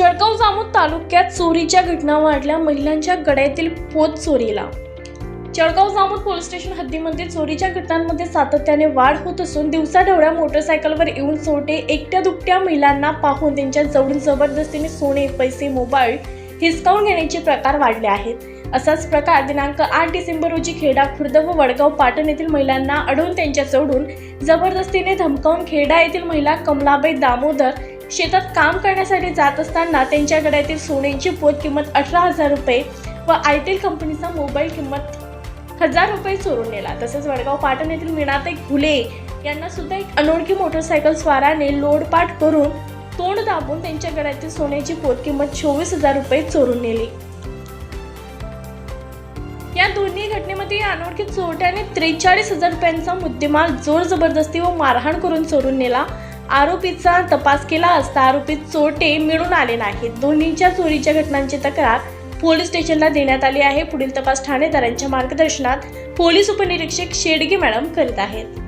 जळगाव जामोद तालुक्यात चोरीच्या घटना वाढल्या महिलांच्या गड्यातील पोत चोरीला. जळगाव जामोद पोलीस स्टेशन हद्दीमध्ये चोरीच्या घटनांमध्ये सातत्याने वाढ होत असून दिवसाढवळ्या मोटरसायकलवर येऊन चोरटे एकट्या दुकट्या महिलांना पाहून त्यांच्या जवळून जबरदस्तीने सोने पैसे मोबाईल हिसकावून घेण्याचे प्रकार वाढले आहेत. असाच प्रकार दिनांक आठ डिसेंबर रोजी खेडा खुर्द व वडगाव पाटण येथील महिलांना अडवून त्यांच्या चढून जबरदस्तीने धमकावून खेडा येथील महिला कमलाबाई दामोदर शेतात काम करण्यासाठी जात असताना त्यांच्या गड्यातील सोन्याची पोत किंमत अठरा हजार रुपये व आयटेल कंपनीचा मोबाईल किंमत हजार रुपये चोरून नेला. तसेच वडगाव पाटण येथील मीनाताई घुले यांना सुद्धा एक अनोळखी मोटरसायकल स्वाराने लोडपाट करून तोंड दाबून त्यांच्या गड्यातील सोन्याची पोत किंमत चोवीस हजार रुपये चोरून नेली. या दोन्ही घटनेमध्ये या अनोळखी चोरट्याने त्रेचाळीस हजार रुपयांचा मुद्देमाल जोर जबरदस्ती व मारहाण करून चोरून नेला. आरोपीचा तपास केला असता आरोपी चोरटे मिळून आले नाहीत. दोन्हीच्या चोरीच्या घटनांची तक्रार पोलीस स्टेशनला देण्यात आली आहे. पुढील तपास ठाणेदारांच्या मार्गदर्शनात पोलीस उपनिरीक्षक शेडगे मॅडम करीत आहेत.